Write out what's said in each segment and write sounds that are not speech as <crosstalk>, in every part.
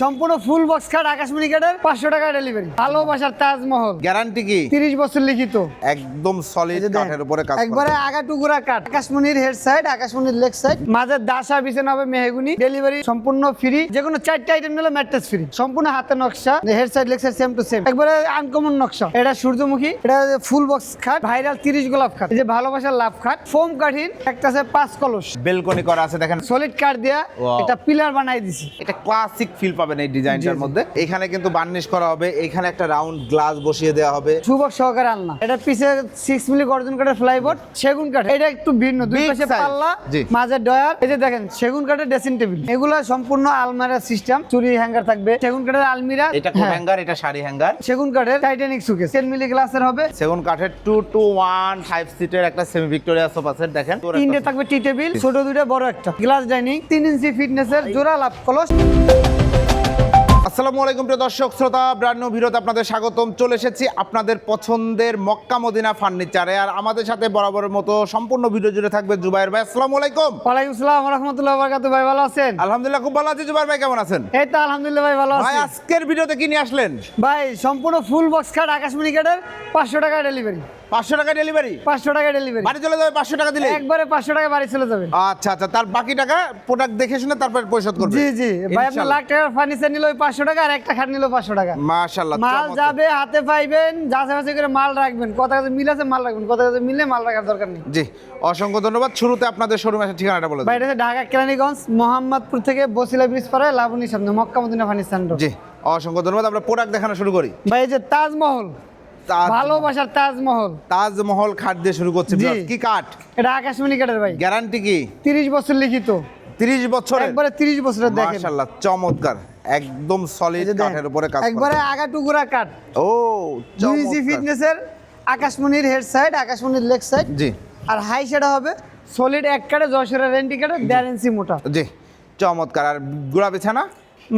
সম্পূর্ণ full box খাট আকাশমণি কাঠের পাঁচশো টাকা ডেলিভারি ভালোবাসার তাজমহল। গ্যারান্টি কি? তিরিশ বছর লিখিত। একদম সলিড কাঠের উপরে কাজ একবারে আগা টুকুরা কাঠ। আকাশমণির হেড সাইড আকাশমণির লেগ সাইড মাঝে দাসা বিছানা হবে মেহগুনি। ডেলিভারি সম্পূর্ণ ফ্রি যে কোনো চারটা আইটেম নিলে ম্যাট্রেস ফ্রি সম্পূর্ণ হাতে নকশা। Head side leg side same to same একবারে আনকমন নকশা। এটা সূর্যমুখী। এটা ফুল বক্স খাট ভাইরাল তিরিশ গোলাপ খাট যে ভালোবাসার লাভ খাট ফোম কাঠিন একটা আছে পাঁচ কলস। বেলকনি করা আছে দেখেন। সলিড কাঠ দিয়া. এটা পিলার বানাই দিছি। এটা ক্লাসিক ফিল পাবেন এই ডিজাইনটার। মধ্যে। এখানে কিন্তু বার্নিশ করা হবে এখানে একটা রাউন্ড গ্লাস বসিয়ে দেওয়া হবে। যুবক সহকারে আনলাম এটা পিছে সিক্স মিলি গর্জন কাঠের ফ্লাইবোর্ড সেগুন কাঠ। এটা একটু ভিন্ন দুই পাশে পাল্লা মাঝে ডয়ার। এই যে দেখেন সেগুন কাঠের ড্রেসিং টেবিল এগুলো সম্পূর্ণ আলমারা সিস্টেম চুরি হ্যাঙ্গার থাকবে। সেগুন কাঠের আলমিরা। এটা কোট হ্যাঁ, হ্যাঙ্গার? এটা শাড়ি হ্যাঙ্গার। সেগুন কাঠের টাইটানিক সুকেস টেন মিলি গ্লাসের হবে। সেগুন কাঠের টু টু ওয়ান ফাইভ সিটের একটা সেমি ভিক্টোরিয়া সোফা সেট দেখেন তিনটে থাকবে টি টেবিল ছোট দুটো বড় একটা। গ্লাস ডাইনিং তিন ইঞ্চি ফিটনেসের জোড়া লাভ কলস। আসসালামু আলাইকুম প্রিয় দর্শক শ্রোতা ব্র্যান্ড নিউ ভিডিওতে আপনাদের স্বাগতম। চলে এসেছি আপনাদের পছন্দের মক্কা মদিনা ফার্নিচারে। আর আমাদের সাথে বরাবরের মতো সম্পূর্ণ ভিডিও জুড়ে থাকবে জুবাইর ভাই। আসসালামু আলাইকুম। ওয়ালাইকুম আসসালাম রহমতুল্লাহ বরকাত ভাই ভালো আছেন? আলহামদুলিল্লাহ খুব ভালো আছি। জুবাইর ভাই কেমন আছেন? এই তো আলহামদুলিল্লাহ ভাই ভালো আছি। ভাই আজকের ভিডিওতে কি নিয়ে আসলেন? ভাই সম্পূর্ণ ফুল বক্স খাট আকাশমণি কাঠের পাঁচশো টাকা ডেলিভারি পাঁচশো টাকা ডেলিভারি পাঁচশো টাকা ডেলিভারি বাড়ি চলে যাবে পাঁচশো টাকা দিলে? একবারে পাঁচশো টাকা বাড়ি চলে যাবে। আচ্ছা আচ্ছা তার বাকি টাকা প্রোডাক্ট দেখে শুনে তারপর পরিশোধ করবে। জি জি। ভাই আপনার লাখ টাকার ফার্নিচার নিল ওই পাঁচশো টাকা আর একটা খাট নিল পাঁচশো টাকা। মাশাআল্লাহ মাল যাবে হাতে পাইবেন যাচাই বাছাই করে মাল রাখবেন। কত কাছে মিল আছে মাল রাখবেন। কত কাছে মিলে মাল রাখার দরকার নেই। জি অসংখ্য ধন্যবাদ। শুরুতে আপনাদের শোরুমের ঠিকানাটা বলে ভাই এটা ঢাকা কেরানীগঞ্জ মোহাম্মদপুর থেকে বসিলা ব্রিজ পাড়ায় লাবণী সামনে মক্কা মদিনা ফার্নিচার জি অসংখ্য ধন্যবাদ। আমরা প্রোডাক্ট দেখানো শুরু করি। ভাই এই যে তাজমহল তাজ ভালোবাসার তাজমহল। তাজমহল খাট দিয়ে শুরু করছি। কি কাঠ এটা আকাশমণি কাঠের ভাই। গ্যারান্টি কি? তিরিশ বছর লিখিত। তিরিশ বছর একবারে তিরিশ বছরের দেখেন। মাশাআল্লাহ চমৎকার। একদম সলিড কাঠের উপরে কাজ একবারে আগা টুকুরা কাঠ। ও চমৎকার। ফিটনেসের আকাশমণির হেড সাইড আকাশমণির লেগ সাইড জি। আর হাই সেটা হবে সলিড এক কাটে যশোরের রেন্টি কাটে দেড় ইঞ্চি মোটা। জি চমৎকার। আর গুড়া বিছানা?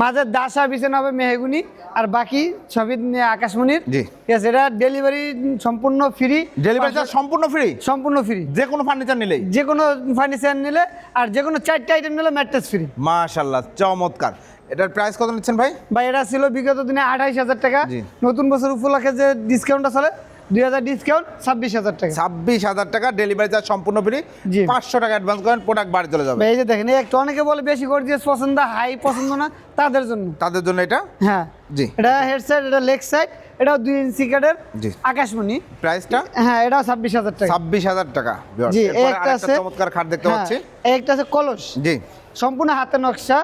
মাঝে দাসা বিছানা হবে মেহেগুনি আর বাকি ছবি আকাশমণির। জি। ঠিক আছে এটা ডেলিভারি সম্পূর্ণ ফ্রি। ডেলিভারি সম্পূর্ণ ফ্রি? সম্পূর্ণ ফ্রি। যে কোনো ফার্নিচার নিলে যে কোনো ফার্নিচার নিলে আর যে কোনো চারটে আইটেম নিলে ম্যাট্রেস ফ্রি মাশাআল্লাহ চমৎকার। এটার প্রাইস কত নিচ্ছেন ভাই? ভাই এটা ছিল বিগত দিনে আঠাইশ হাজার টাকা। নতুন বছর উপলক্ষে যে ডিসকাউন্টটা চলে দুই হাজার ডিসকাউন্ট ছাব্বিশ হাজার টাকা। ছাব্বিশ হাজার টাকা ডেলিভারি চার্জ সম্পূর্ণ ফ্রি। পাঁচশো টাকা অ্যাডভান্স করেন প্রোডাক্ট বাড়ি চলে যাবে। এই যে দেখেন একটা অনেকে বলে বেশি গর্জিয়াস পছন্দ হাই পছন্দ না। তাদের জন্য। তাদের জন্য এটা? হ্যাঁ। জি। এটা হেড সাইড এটা লেগ সাইড এটাও দুই ইঞ্চি কাঠের জি। আকাশমণি। প্রাইসটা? হ্যাঁ এটাও ছাব্বিশ হাজার টাকা। ছাব্বিশ হাজার টাকা। জি একটা আছে চমৎকার খাট দেখতে হ্যাঁ, পাচ্ছি। একটা আছে কলস। জি। সম্পূর্ণ হাতে নকশা।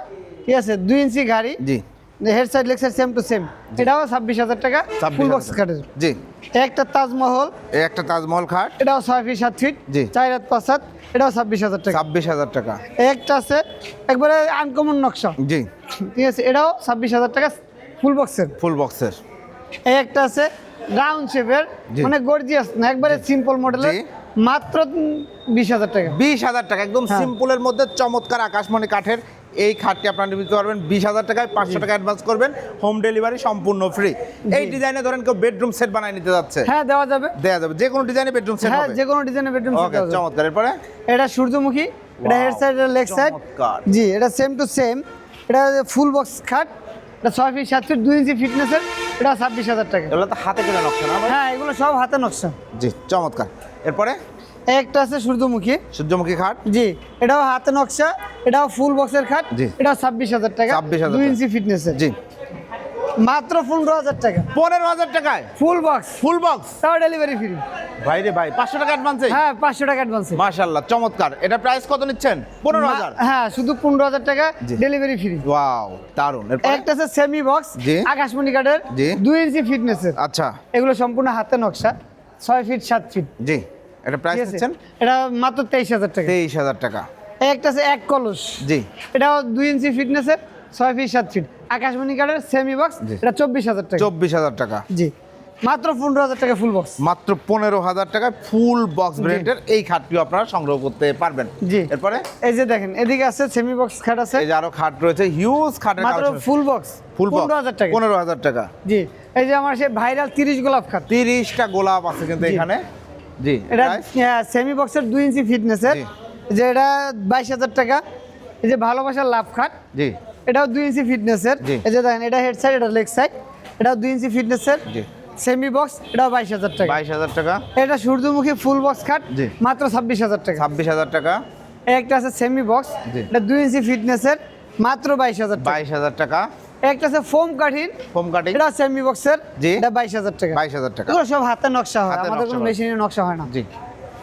ঠিক আছে দুই ইঞ্চি গাড়ি। জি। Head side leg side same to same এটাও ছাব্বিশ হাজার টাকা ফুল বক্স। কাঠের জি। একটা তাজমহল। একটা তাজমহল খাট। এটাও ছয় ফিট সাত ফিট জি। চার হাত পাঁচ হাত। এটাও ছাব্বিশ হাজার টাকা। ছাব্বিশ হাজার টাকা। একটা আছে একবারে আনকমন নকশা। জি। ঠিক আছে এটাও ছাব্বিশ হাজার টাকা ফুল বক্সের ফুল বক্সের এই একটা আছে রাউন্ড শেপের। মানে গর্জিয়াস না একবারে সিম্পল মডেলের মাত্র বিশ হাজার টাকা। বিশ হাজার টাকা একদম হ্যাঁ। সিম্পলের মধ্যে চমৎকার আকাশমণি কাঠের এই খাটটি আপনারা নিতে পারবেন। বিশ হাজার টাকায় পাঁচশো টাকা অ্যাডভান্স করবেন। হোম ডেলিভারি সম্পূর্ণ ফ্রি এই ডিজাইনে ধরেন কেউ বেডরুম সেট বানায় নিতে যাচ্ছে। হ্যাঁ দেওয়া যাবে। দেওয়া যাবে। যে কোনো ডিজাইনে বেডরুম সেট হ্যাঁ যে কোনো ডিজাইনের বেডরুম ওকে চমৎকার। এরপরে? এটা সূর্যমুখী এটা হেড সাইড এটা লেগ সাইড জি এটা সেম টু সেম এটা ফুল বক্স খাট। এটা ছয় ফিট সাত ফিট দুই ইঞ্চি ফিটনেসের এটা ছাব্বিশ হাজার টাকা। এগুলো তো হাতে কেনা নকশা না হ্যাঁ এগুলো সব হাতে নকশা। জি চমৎকার। এরপরে? একটা আছে সূর্যমুখী। সূর্যমুখী খাট? জি এটাও হাতে নকশা এটাও ফুল বক্সের খাট জি। এটাও ছাব্বিশ হাজার টাকা। 26,000 দুই টাকা। ইঞ্চি ফিটনেসের জি। মাত্র পনেরো হাজার টাকা। পনেরো হাজার টাকায়? ফুল বক্স ফুল বক্স তাও ডেলিভারি ফ্রি ভাই রে ভাই পাঁচশো টাকা অ্যাডভান্সে হ্যাঁ পাঁচশো টাকা অ্যাডভান্স মাশাল্লাহ চমৎকার। এটা প্রাইস কত নিচ্ছেন? পনেরো হাজার। হ্যাঁ শুধু পনেরো হাজার টাকা। ডেলিভারি ফ্রি ওয়াও দারুণ একটা আছে সেমি বক্স। আকাশমণি কাঠের জি। দুই ইঞ্চি ফিটনেসের আচ্ছা। এগুলো সম্পূর্ণ হাতে নকশা ছয় ফিট সাত ফিট জি। এটা প্রাইস নিচ্ছেন? এটা মাত্র তেইশ হাজার টাকা। তেইশ হাজার টাকা। একটা আছে এক কলস। জি। এটাও দুই ইঞ্চি ফিটনেসের ছয় ফিট সাত ফিট আকাশমণি কাঠের সেমি বক্স এটা চব্বিশ হাজার টাকা। চব্বিশ হাজার টাকা। জি। মাত্র পনেরো হাজার টাকা ফুল বক্স মাত্র পনেরো হাজার টাকায় ফুল বক্স ব্র্যান্ডের এই খাটটিও আপনারা সংগ্রহ করতে পারবেন। জি। এরপরে? এই যে দেখেন এদিকে আছে সেমি বক্স খাট আছে। এই যে আরও খাট রয়েছে হিউজ খাটের মাত্র ফুল বক্স ফুল পনেরো হাজার টাকা। পনেরো হাজার টাকা। জি। এই যে আমার সে ভাইরাল তিরিশ গোলাপ খাট। তিরিশটা গোলাপ আছে কিন্তু এখানে। জি। এটা সেমি বক্সের দুই ইঞ্চি ফিটনেসের যে এটা বাইশ হাজার টাকা। এই যে ভালোবাসার লাভ খাট। জি। এটাও দুই ইঞ্চি ফিটনেসের এই যে দেখেন এটা হেড সাইড এটা লেগ সাইড এটাও দুই ইঞ্চি ফিটনেসের জি। সেমি বক্স এটাও বাইশ হাজার টাকা। বাইশ হাজার টাকা। এটা সূর্যমুখী ফুল বক্স খাট। মাত্র ছাব্বিশ হাজার টাকা। ছাব্বিশ হাজার টাকা। একটা আছে সেমি বক্স। এটা দুই ইঞ্চি ফিটনেসের মাত্র বাইশ হাজার বাইশ হাজার টাকা। একটা আছে ফোম কাঠিন ফোম কাটিং এটা সেমি বক্সের জি। এটা বাইশ হাজার টাকা। বাইশ হাজার টাকা। এগুলো সব হাতে নকশা হয় আমাদের কোনো করা। মেশিনের নকশা হয় না। জি।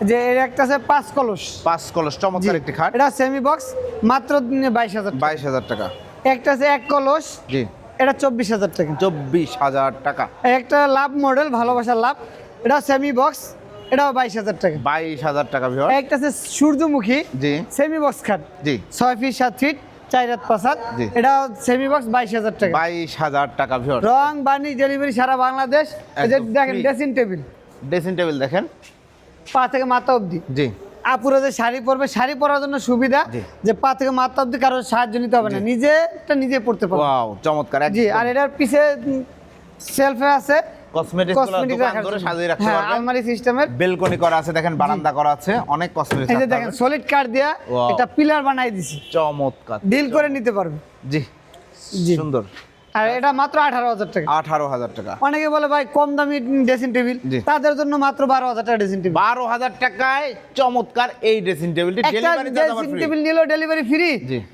যে এর একটা আছে পাঁচ কলস। পাঁচ কলস চমৎকার একটি খাট। এটা সেমি বক্স মাত্র বাইশ হাজার টাকা। একটা আছে এক কলস। জি। এটা চব্বিশ হাজার টাকা। চব্বিশ হাজার টাকা। একটা লাভ মডেল ভালোবাসার লাভ। এটা সেমি বক্স এটাও বাইশ হাজার টাকা। বাইশ হাজার টাকা ভিওর একটা আছে সূর্যমুখী জি। সেমি বক্স খাট। জি। ছয় ফিট সাত ফিট পাঁচ হাত এটা সেমি বক্স বাইশ হাজার টাকা। বাইশ হাজার টাকা ভিওর রং বানি ডেলিভারি সারা বাংলাদেশ। দেখেন ড্রেসিং টেবিল ড্রেসিং টেবিল দেখেন। পা থেকে মাথা অবধি। জি। আপুরা যে শাড়ি পরবে শাড়ি পরার জন্য সুবিধা যে পা থেকে মাথা অবধি কারোর সাহায্য নিতে হবে না। নিজেটা নিজে পড়তে পারবে। চমৎকার জি আর এটার পিছে সেলফে আছে। ধরে সাজিয়ে রাখতে হ্যাঁ পারবেন আলমারি সিস্টেমের। বেলকনি করা আছে দেখেন বারান্দা করা আছে অনেক কসমেটিক এই যে দেখেন সলিড কাঠ দিয়া এটা পিলার বানাই দিছি। চমৎকার ডিল করে নিতে পারবে। জি। সুন্দর। আর এটা মাত্র আঠারো হাজার টাকা। আঠারো হাজার টাকা। অনেকে বলে ভাই কম দামি ড্রেসিং টেবিল। তাদের জন্য মাত্র বারো হাজার টাকা ড্রেসিং টেবিল বারো হাজার টাকায় চমৎকার এই ড্রেসিং টেবিলটি ড্রেসিং টেবিল নিলেও ডেলিভারি ফ্রি।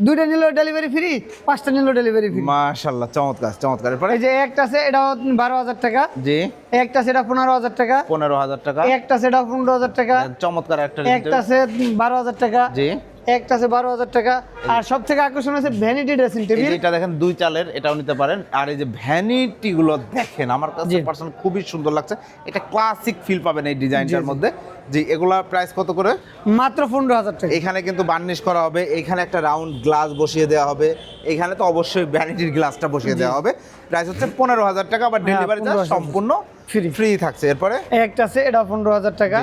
দুইটা নিলেও ডেলিভারি ফ্রি পাঁচটা নিলেও ডেলিভারি ফ্রি মাশাল্লাহ চমৎকার চমৎকার। এই যে একটা আছে এটাও বারো হাজার টাকা। জি। একটা সেটা পনেরো হাজার টাকা। পনেরো হাজার টাকা। একটা সেটা পনেরো হাজার টাকা। চমৎকার একটা একটা আছে বারো হাজার টাকা। জি। একটা আছে বারো হাজার টাকা। আর সব থেকে আকর্ষণ আছে ভ্যানিটি ড্রেসিং টেবিল এটা দেখেন দুই চালের এটাও নিতে পারেন। আর এই যে ভ্যানিটি গুলো দেখেন আমার কাছে পার্সোনাল খুবই সুন্দর লাগছে। এটা ক্লাসিক ফিল পাবেন এই ডিজাইনটার মধ্যে। যে এগুলা প্রাইস কত করে? মাত্র পনেরো হাজার টাকা। এখানে কিন্তু বার্নিশ করা হবে। এখানে একটা রাউন্ড গ্লাস বসিয়ে দেওয়া হবে। এখানে তো অবশ্যই ভ্যানিটির গ্লাসটা বসিয়ে দেওয়া হবে। প্রাইস হচ্ছে পনেরো হাজার টাকা বা ডেলিভারি চার্জ 15,000 সম্পূর্ণ ফ্রি ফ্রি থাকছে। এরপরে? একটা আছে এটা পনেরো হাজার টাকা।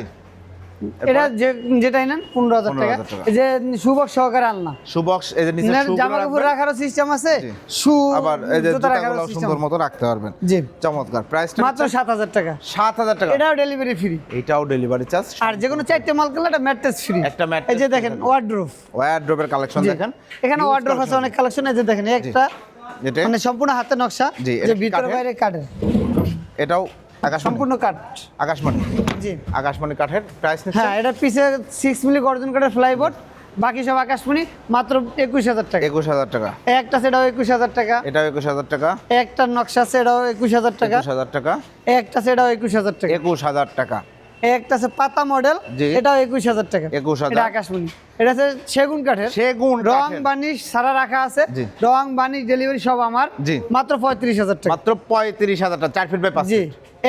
এটা যে যেটাই নেন পনেরো হাজার টাকা 15,000 টাকা। এই যে সুবক সহকারে আনলাম সুবক্স এই যে নিচে জামা কাপড়। রাখারও সিস্টেম আছে। শু আবার এই যে জুতাগুলো সুন্দর মতো রাখতে পারবেন। জি। চমৎকার। প্রাইসটা মাত্র সাত হাজার টাকা। সাত হাজার টাকা। এটাও ডেলিভারি ফ্রি এটাও ডেলিভারি চার্জ আর যে কোনো চারটে মাল কিনলে একটা ম্যাট্রেস ফ্রি একটা mattress এই যে দেখেন থাকবে। ওয়ার্ড্রোফ কালেকশন দেখেন। এখানে Huge ওয়ার্ড্রোফ আছে অনেক কালেকশন এই যে দেখেন একটা মানে সম্পূর্ণ হাতে নকশা। জি, যে ভিতরে? বাইরে কাঠের। এটাও সম্পূর্ণ কাঠ। আকাশমণি। জি। আকাশমণি কাঠের প্রাইস হ্যাঁ এটা পিসে সিক্স মিলি গর্জন কাঠের ফ্লাইবোর্ড বাকি সব আকাশমণি মাত্র একুশ হাজার টাকা। একুশ হাজার টাকা। একটা সেটাও একুশ হাজার টাকা। এটাও একুশ হাজার টাকা। একটা নকশা সেটাও একুশ হাজার টাকা। হাজার টাকা। একটা সেটাও একুশ হাজার টাকা। একুশ হাজার টাকা। একটা আছে পাতা মডেল। এটাও একুশ হাজার টাকা। 21,000 এটা আকাশমণি। এটা আছে সেগুন কাঠের। সেগুন রং। বানিশ সারা রাখা আছে। রং বানিশ ডেলিভারি সব আমার। জি। মাত্র পঁয়ত্রিশ হাজার টাকা। মাত্র পঁয়ত্রিশ হাজার টাকা চার ফিট বাই পাঁচ জি।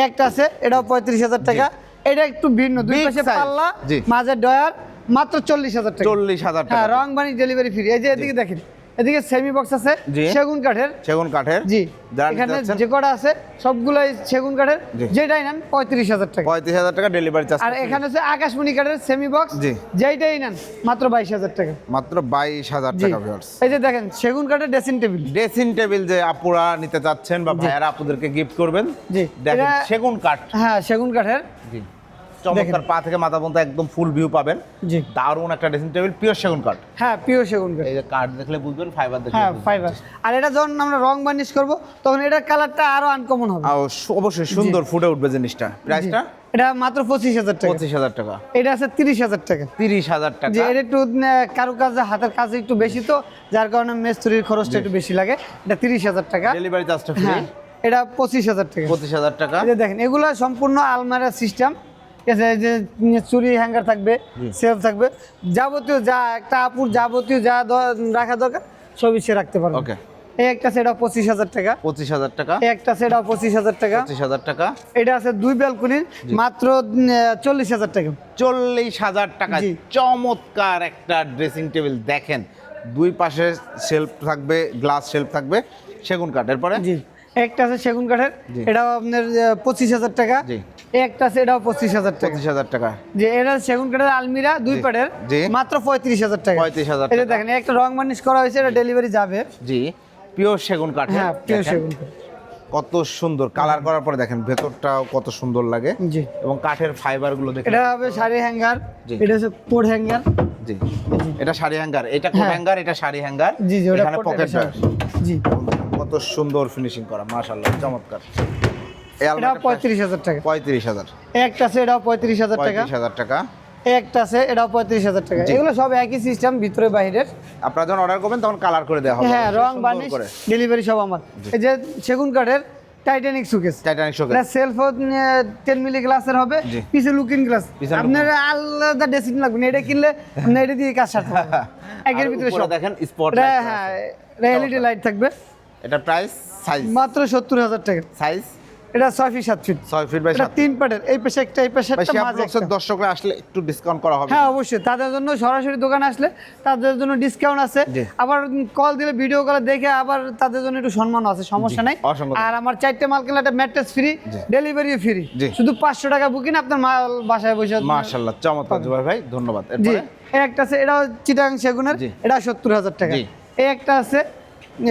একটা আছে এটাও পঁয়ত্রিশ হাজার টাকা। এটা একটু ভিন্ন দুই পাশে পাল্লা। মাঝে ডয়ার মাত্র চল্লিশ হাজার টাকা। চল্লিশ হাজার হ্যাঁ টাকা রং বানিশ ডেলিভারি ফ্রি এই যে এদিকে দেখেন এদিকে সেমি বক্স আছে। সেগুন কাঠের। সেগুন কাঠের। জি এখানে যে কটা আছে সবগুলোই সেগুন কাঠের। যেটাই নেন পঁয়ত্রিশ হাজার টাকা। পঁয়ত্রিশ হাজার টাকা ডেলিভারি চার্জ আর এখানে হচ্ছে আকাশমণি কাঠের সেমি বক্স জি। যেইটাই নেন মাত্র বাইশ হাজার টাকা। মাত্র বাইশ হাজার টাকা এই যে দেখেন সেগুন কাঠের ড্রেসিং টেবিল ড্রেসিং টেবিল যে আপুরা নিতে চাচ্ছেন বা ভাইয়ারা আপুদেরকে গিফট করবেন জি। দেখেন সেগুন কাঠ। হ্যাঁ সেগুন কাঠের। জি। চমৎকার পা থেকে মাথা পর্যন্ত একদম ফুল ভিউ পাবেন। জি। দারুণ একটা ড্রেসিং টেবিল পিওর সেগুন কাঠ হ্যাঁ পিওর সেগুন কাঠ এই যে কাঠ দেখলে বুঝবেন ফাইবার দেখলে হ্যাঁ ফাইবার আর এটা যখন আমরা রং বার্নিশ করব তখন এটার কালারটা আরও আনকমন হবে। অবশ্যই সুন্দর ফুটে উঠবে জিনিসটা। প্রাইসটা এটা মাত্র পঁচিশ হাজার টাকা। পঁচিশ হাজার টাকা। এটা আছে তিরিশ হাজার টাকা। তিরিশ হাজার টাকা। যে এটা একটু কারও কাজে হাতের কাজে একটু বেশি তো যার কারণে মেস্তুরির খরচটা একটু বেশি লাগে। এটা তিরিশ হাজার টাকা। ডেলিভারি চার্জটা ফ্রি হ্যাঁ এটা পঁচিশ হাজার টাকা। পঁচিশ হাজার টাকা। দেখেন এগুলো সম্পূর্ণ আলমারা সিস্টেম ঠিক আছে যে চুরি হ্যাঙ্গার থাকবে সেলফ থাকবে যাবতীয় যা একটা আপুর যাবতীয় যা রাখা দরকার সবই সে রাখতে পারবে। ওকে। এই একটা সেটা পঁচিশ হাজার টাকা। পঁচিশ হাজার টাকা। এই একটা সেটা পঁচিশ হাজার টাকা। পঁচিশ হাজার টাকা। এটা আছে দুই ব্যালকনির মাত্র চল্লিশ হাজার টাকা। চল্লিশ হাজার টাকা। চমৎকার একটা ড্রেসিং টেবিল দেখেন। দুই পাশে শেলফ থাকবে গ্লাস শেলফ থাকবে সেগুন কাঠের পরে জি। একটা আছে সেগুন কাঠের। জি। এটাও আপনার পঁচিশ হাজার টাকা। জি। একটা আছে এটাও পঁচিশ হাজার টাকা। পঁচিশ হাজার টাকা। যে এটা সেগুন কাঠের আলমিরা দুই। পাটের মাত্র পঁয়ত্রিশ হাজার টাকা। 35,000 এই যে টাকা। দেখেন একটা রং বার্নিশ করা হয়েছে এটা ডেলিভারি যাবে। জি পিওর সেগুন কাঠ হ্যাঁ? পিওর সেগুন কাঠ। কত সুন্দর। কালার করার পরে দেখেন ভেতরটাও কত সুন্দর লাগে। জি। এবং কাঠের ফাইবারগুলো দেখেন। এটা হবে শাড়ি হ্যাঙ্গার। এটা হচ্ছে কোড হ্যাঙ্গার জি। এটা শাড়ি হ্যাঙ্গার এটা কোট হ্যাঁ। হ্যাঙ্গার এটা শাড়ি হ্যাঙ্গার জি জি ওটা এখানে পকেট জি। কত সুন্দর ফিনিশিং করা মাশাআল্লাহ চমৎকার। এটা আলমারিটা পঁয়ত্রিশ হাজার টাকা। পঁয়ত্রিশ হাজার। একটা আছে এটাও পঁয়ত্রিশ হাজার টাকা। পঁয়ত্রিশ হাজার টাকা। একটা আছে এটাও পঁয়ত্রিশ হাজার টাকা। এগুলো সব একই সিস্টেম ভিতরে বাইরের আপনারা যখন অর্ডার করবেন তখন কালার করে দেওয়া হবে। হ্যাঁ রং বার্নিশ ডেলিভারি সব আমার। এই যে সেগুন কাঠের টাইটানিক সুকেস টাইটানিক শোকে এটা সেলফ টেন মিলি গ্লাসের হবে। পিছে লুকিং গ্লাস আপনার আলাদা ড্রেসিং লাগবে না এটা কিনলে আপনি এটা দিয়ে কাজ সারতে হবে। <laughs> একের ভিতরে সব। দেখেন স্পট এটা হ্যাঁ এলইডি লাইট থাকবে। এটা প্রাইস সাইজ মাত্র সত্তর হাজার টাকা। সাইজ এটা ছয় ফিট সাত ফিট ছয় ফিট বাই এটা সাত তিন পাটের এই পাশে একটা এই পাশে একটা মাঝে একটা। দর্শকরা আসলে একটু ডিসকাউন্ট করা হবে। হ্যাঁ অবশ্যই। তাদের জন্য সরাসরি দোকানে আসলে তাদের জন্য ডিসকাউন্ট আছে। আবার কল দিলে ভিডিও কলে দেখে আবার তাদের জন্য একটু সম্মান আছে সমস্যা নাই। আর আমার চারটে মাল কিনলে একটা ম্যাট্রেস ফ্রি ডেলিভারিও ফ্রি শুধু পাঁচশো টাকা বুকিং আপনার মাল বাসায় বসে মাশাআল্লাহ চমৎকার জুবাই ভাই ধন্যবাদ। জি। একটা আছে এটাও চিটাং সেগুনের এটা সত্তর হাজার টাকা। এই একটা আছে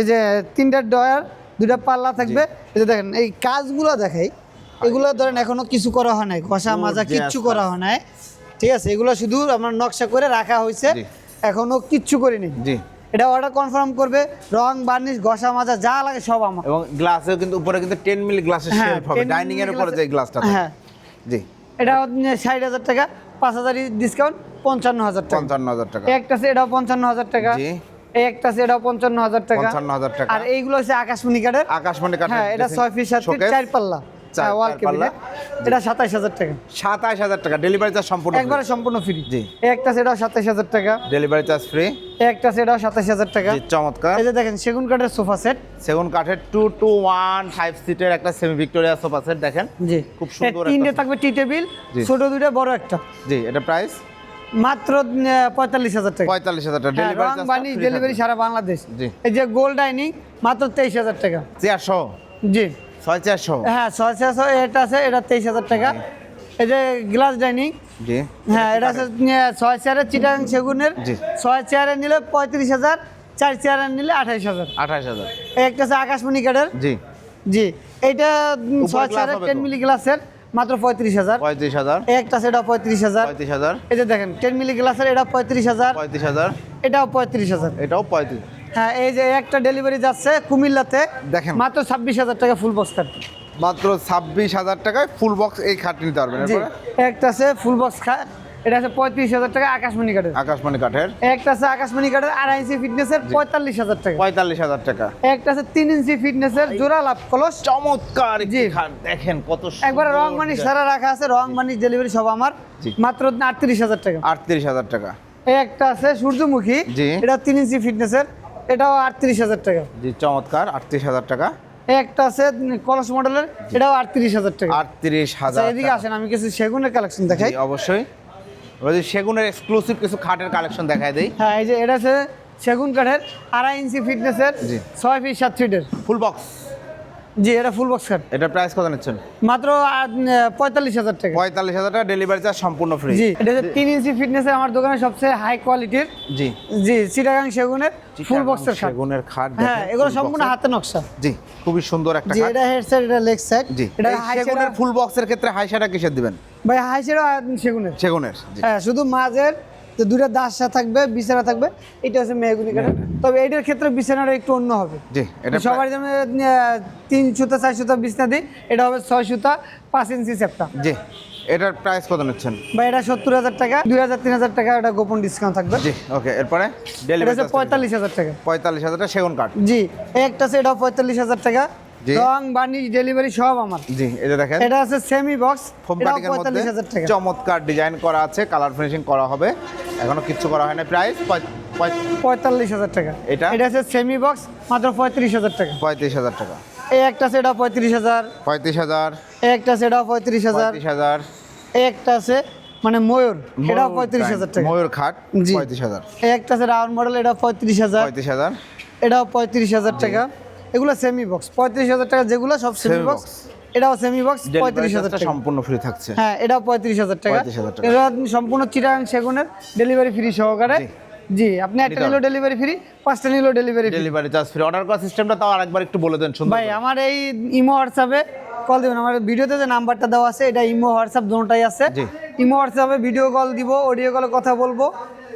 যে তিনটা ডয়ার দুটা পাল্লা থাকবে। যে দেখেন এই কাজগুলো দেখাই। এগুলো ধরেন এখনও কিছু করা হয় নাই। ঘষা মাজা কিচ্ছু করা হয় নাই। ঠিক আছে এগুলো শুধু আমার নকশা করে রাখা হয়েছে। এখনও কিচ্ছু করিনি। জি। এটা অর্ডার কনফার্ম করবে রং বার্নিশ ঘষা মাজা যা লাগে সব আমার। এবং গ্লাসেও কিন্তু উপরে কিন্তু টেন মিলি গ্লাসের শেলফ হবে। 10 ডাইনিং এর উপরে যে গ্লাসটা হ্যাঁ। জি। এটা ষাট হাজার টাকা পাঁচ হাজার ডিসকাউন্ট পঞ্চান্ন হাজার টাকা। পঞ্চান্ন হাজার টাকা। একটা এটাও পঞ্চান্ন হাজার টাকা। জি। এই একটা পঞ্চান্ন হাজার টাকা। পঞ্চান্ন হাজার টাকা। আর এইগুলো হচ্ছে আকাশমণি কাঠের। আকাশমণি কাঠের হ্যাঁ এটা ছয় ফিট পাল্লা। হ্যাঁ ওয়াল এটা হাজার টাকা। ডেলিভারি চার্জ সম্পূর্ণ একবারে সম্পূর্ণ ফ্রি জি। এই একটা টাকা। ডেলিভারি চার্জ ফ্রি এই একটা টাকা। জি চমৎকার। এই যে দেখেন সেগুন কাঠের সোফা সেট। সেগুন কাঠের টু টু ওয়ান ফাইভ সিটের একটা সেমি ভিক্টোরিয়া সোফা সেট দেখেন। জি। খুব সুন্দর তিনটে থাকবে টি টেবিল ছোট দুইটা বড় একটা। জি এটা প্রাইস মাত্র পঁয়তাল্লিশ হাজার টাকা। পঁয়তাল্লিশ হাজার টাকা। হ্যাঁ, ডেলিভারি রং বানি ডেলিভারি সারা বাংলাদেশ। জি। এই যে গোল্ড ডাইনিং মাত্র তেইশ হাজার টাকা। চারশো? জি। ছয় চারশো? হ্যাঁ ছয় ছয়শো এটা আছে এটা তেইশ হাজার টাকা। এই যে গ্লাস ডাইনিং জি। হ্যাঁ এটা আছে ছয় চেয়ারের চিটাং সেগুনের। জি। ছয় চেয়ারে নিলে পঁয়ত্রিশ হাজার চার চেয়ারে নিলে আঠাইশ হাজার। আঠাশ হাজার। এই একটা আছে আকাশমণি কাঠের। জি। জি এইটা ছয় চেয়ারের টেন মিলি গ্লাসের মাত্র পঁয়ত্রিশ হাজার। পঁয়ত্রিশ হাজার। একটা এটা পঁয়ত্রিশ হাজার। পঁয়ত্রিশ হাজার। এই যে দেখেন টেন মিলি গ্লাসের এটা পঁয়ত্রিশ হাজার। পঁয়ত্রিশ হাজার। এটাও পঁয়ত্রিশ হাজার। এটাও পঁয়ত্রিশ। হ্যাঁ এই যে একটা ডেলিভারি যাচ্ছে কুমিল্লাতে দেখেন। মাত্র ছাব্বিশ হাজার টাকা ফুল বক্স মাত্র ছাব্বিশ হাজার টাকায় ফুল বক্স এই খাট নিতে পারবেন একটা আছে ফুল বক্স খাট এটা আছে পঁয়ত্রিশ হাজার টাকা আকাশমণি কাঠের। আকাশমণি কাঠের। একটা আছে আকাশমণি কাঠের আড়াই ইঞ্চি ফিটনেসের পঁয়তাল্লিশ হাজার টাকা। পঁয়তাল্লিশ হাজার টাকা। একটা আছে তিন ইঞ্চি ফিটনেসের জোড়া লাভ কলস। চমৎকার জি। দেখেন কত একবারে রং মানি সারা রাখা আছে রং মানি ডেলিভারি সব আমার। মাত্র আটত্রিশ হাজার টাকা। আটত্রিশ হাজার টাকা। একটা আছে সূর্যমুখী। এটা তিন ইঞ্চি ফিটনেসের এটাও আটত্রিশ হাজার টাকা। জি চমৎকার আটত্রিশ হাজার টাকা। একটা আছে কলস মডেলের এটাও আটত্রিশ হাজার টাকা। আটত্রিশ আচ্ছা হাজার এদিকে আসেন আমি কিছু সেগুনের কালেকশন দেখাই। অবশ্যই। যদি সেগুনের এক্সক্লুসিভ কিছু খাটের কালেকশন দেখায় দেই। হ্যাঁ এই যে এটা আছে সেগুন কাঠের আড়াই ইঞ্চি ফিটনেসের। ছয় ফিট সাত ফিটের ফুল বক্স জি এটা ফুল বক্স কাঠ। এটা প্রাইস কত নিচ্ছেন? মাত্র পঁয়তাল্লিশ হাজার টাকা। পঁয়তাল্লিশ হাজার টাকা ডেলিভারি চার্জ সম্পূর্ণ ফ্রি জি এটা হচ্ছে তিন ইঞ্চি ফিটনেসের আমার দোকানে সবচেয়ে হাই কোয়ালিটির জি। জি চিটাগাং সেগুনের ফুল বক্সের খাট। সেগুনের খাট হ্যাঁ এগুলো সম্পূর্ণ হাতে নকশা। জি খুবই সুন্দর একটা জি খাট। এটা হেড সাইড এটা লেগ সাইড জি এটা সেগুনের ফুল বক্সের ক্ষেত্রে হাই সাইডা কিসের দিবেন? ভাই হাই সেগুনের। সেগুনের হ্যাঁ শুধু মাঝের যে দুইটা দাসা থাকবে বিছানা থাকবে এটা হচ্ছে মেহগুনি কাঠের। তবে এটার ক্ষেত্রে বিছানাটা একটু অন্য হবে। জি এটা সবার যেমন তিন সুতা চার সুতা বিছনা দিই এটা হবে ছয় সুতা পাঁচ ইঞ্চি চ্যাপটা জি এটার প্রাইস কত নিচ্ছেন? বা এটা সত্তর হাজার টাকা দুই হাজার তিন হাজার টাকা এটা গোপন ডিসকাউন্ট থাকবে। জি ওকে এরপরে ডেলিভারি পঁয়তাল্লিশ হাজার টাকা। পঁয়তাল্লিশ হাজার টাকা সেগুন কাঠ। জি এই একটা এটাও পঁয়তাল্লিশ হাজার টাকা। রং বার্নিশ ডেলিভারি সব আমার। জি যে দেখেন। এটা আছে সেমি বক্স ফোম মধ্যে চমৎকার ডিজাইন করা আছে কালার ফিনিশিং করা হবে। এখনও কিচ্ছু করা হয় না প্রাইস পঁয়তাল্লিশ হাজার টাকা। এটা? এটা আছে সেমি বক্স মাত্র পঁয়ত্রিশ হাজার টাকা। পঁয়ত্রিশ হাজার টাকা। এই একটা এটাও পঁয়ত্রিশ হাজার। পঁয়ত্রিশ হাজার। একটা এটাও পঁয়ত্রিশ হাজার। হাজার। একটা আছে মানে ময়ূর এটাও পঁয়ত্রিশ হাজার টাকা। ময়ূর খাট জি। পঁয়ত্রিশ হাজার। এই একটা আছে রাউন্ড মডেল এটাও পঁয়ত্রিশ হাজার। পঁয়ত্রিশ হাজার। এটাও পঁয়ত্রিশ হাজার টাকা। এগুলো সেমি বক্স পঁয়ত্রিশ হাজার টাকা যেগুলো সব সেমি বক্স এটাও সেমি বক্স পঁয়ত্রিশ হাজার টাকা। সম্পূর্ণ ফ্রি থাকছে। হ্যাঁ এটাও পঁয়ত্রিশ হাজার টাকা। 35,000 টাকা। এটা সম্পূর্ণ চিরাং সেগুনের ডেলিভারি ফ্রি সহকারে। জি। আপনি একটা। নিলেও ডেলিভারি ফ্রি পাঁচটা নিলেও delivery delivery charge free order করার সিস্টেমটা তাও আরেকবার একটু বলে দেন ভাই আমার এই ইমো হোয়াটসঅ্যাপে কল দিবেন। আমার ভিডিওতে যে নাম্বারটা দেওয়া আছে এটা ইমো হোয়াটসঅ্যাপ দুটোটাই আছে। ইমো হোয়াটসঅ্যাপে ভিডিও কল দিব অডিও কলে কথা বলব।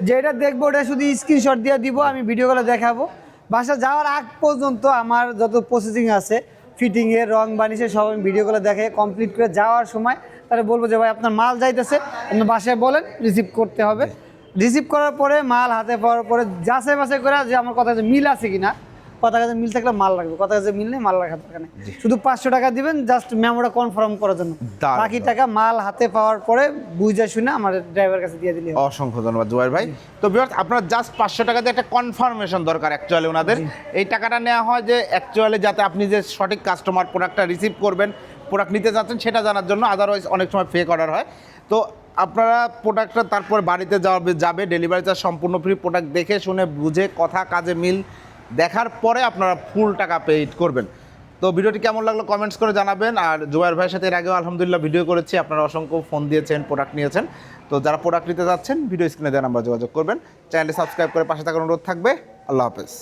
যেটা দেখব ওটা শুধু স্ক্রিনশট দিয়ে দিব আমি ভিডিও কলে দেখাবো। বাসা যাওয়ার আগ পর্যন্ত আমার যত প্রসেসিং আছে ফিটিংয়ে রং বানিয়েছে সব আমি ভিডিওগুলো দেখে কমপ্লিট করে যাওয়ার সময় তাহলে বলব যে ভাই আপনার মাল যাইতেছে। আপনি বাসায় বলেন রিসিভ করতে হবে। রিসিভ করার পরে মাল হাতে পাওয়ার পরে যাচাই বাছাই করে যে আমার কথা মিল আছে কিনা কথা কাছে মিল থাকলে মাল রাখবে কথা কাছে মিল নেই মাল রাখার দরকার নেই। শুধু পাঁচশো টাকা দিবেন জাস্ট মেমোটা কনফার্ম করার জন্য। বাকি টাকা মাল হাতে পাওয়ার পরে বুঝে শুনে আমার ড্রাইভার কাছে দিয়ে দিলে অসংখ্য ধন্যবাদ জুবাইর ভাই। তো বিয়ার্স আপনার জাস্ট পাঁচশো টাকা দিয়ে একটা কনফার্মেশন দরকার অ্যাকচুয়ালি ওনাদের। এই টাকাটা নেওয়া হয় যে অ্যাকচুয়ালি যাতে আপনি যে সঠিক কাস্টমার প্রোডাক্টটা রিসিভ করবেন প্রোডাক্ট নিতে যাচ্ছেন সেটা জানার জন্য আদারওয়াইজ অনেক সময় ফেক অর্ডার হয়। তো আপনারা প্রোডাক্টটা তারপর বাড়িতে যাবে যাবে ডেলিভারি চার্জ সম্পূর্ণ ফ্রি প্রোডাক্ট দেখে শুনে বুঝে কথা কাজে মিল দেখার পরে আপনারা ফুল টাকা পেইড করবেন। তো ভিডিওটি কেমন লাগল কমেন্টস করে জানাবেন। আর জুয়ার ভাইয়ের সাথে এর আগেও আলহামদুলিল্লাহ ভিডিও করেছি। আপনারা অসংখ্য ফোন দিয়েছেন প্রোডাক্ট নিয়েছেন। তো যারা প্রোডাক্ট নিতে যাচ্ছেন ভিডিও স্ক্রিনে দেওয়া নাম্বার যোগাযোগ করবেন। চ্যানেলটি সাবস্ক্রাইব করে পাশে থাকার অনুরোধ থাকবে। আল্লাহ হাফেজ।